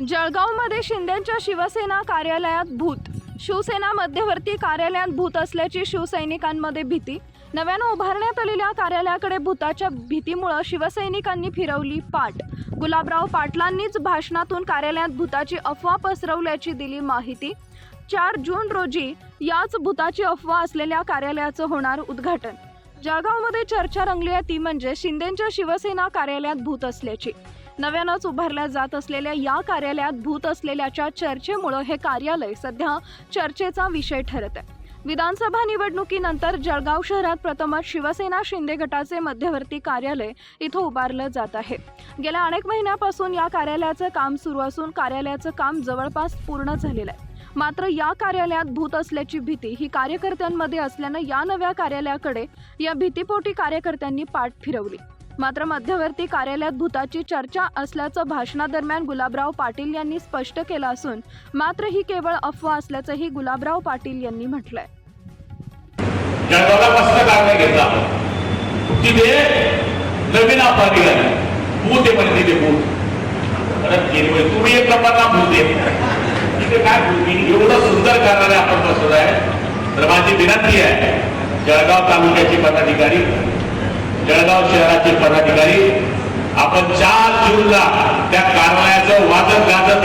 जळगावमध्ये शिंदेच्या शिवसेना कार्यालयात भूत. शिवसेना मध्यवर्ती कार्यालयात भूत असल्याची शिवसैनिकांमध्ये भीती. नव्यानं उभारण्यात आलेल्या कार्यालयाकडे भूताच्या भीतीमुळं शिवसैनिकांनी फिरवली पाठ. गुलाबराव पाटलांनीच भाषणातून कार्यालयात भूताची अफवा पसरवल्याची दिली माहिती. चार जून रोजी याच भूताची अफवा असलेल्या कार्यालयाचं होणार उद्घाटन. जळगावमध्ये चर्चा रंगली आहे ती म्हणजे शिंदेच्या शिवसेना कार्यालयात भूत असल्याची. नव्यानंच उभारल्या जात असलेल्या या कार्यालयात भूत असलेल्याच्या चर्चेमुळं हे कार्यालय सध्या चर्चेचा विषय ठरत आहे. विधानसभा निवडणुकीनंतर जळगाव शहरात प्रथमच शिवसेना शिंदे गटाचे मध्यवर्ती कार्यालय इथं उभारलं जात आहे. गेल्या अनेक महिन्यापासून या कार्यालयाचं काम सुरू असून कार्यालयाचं काम जवळपास पूर्ण झालेलं आहे. मात्र या कार्यालयात भूत असल्याची भीती ही कार्यकर्त्यांमध्ये असल्यानं या नव्या कार्यालयाकडे या भीतीपोटी कार्यकर्त्यांनी पाठ फिरवली. मात्र मध्यवर्ती कार्यालयात भूताची चर्चा असल्याचं भाषणादरम्यान गुलाबराव पाटील यांनी स्पष्ट केलं असून मात्र ही केवळ अफवा असल्याचंही गुलाबराव पाटील यांनी म्हटलंय. नवीन अफवा भूत आहे म्हणजे तिथे भूत. परत तुम्ही एक प्रकारला भूत आहे. तिथे काय भूत? एवढं सुंदर कार्यालय आपण बसत आहे तर माझी विनंती आहे जळगाव तालुक्याचे पदाधिकारी जळगाव शहराचे पदाधिकारी आपण चार जूनला त्या कार्यालयाचं वाजत गाजत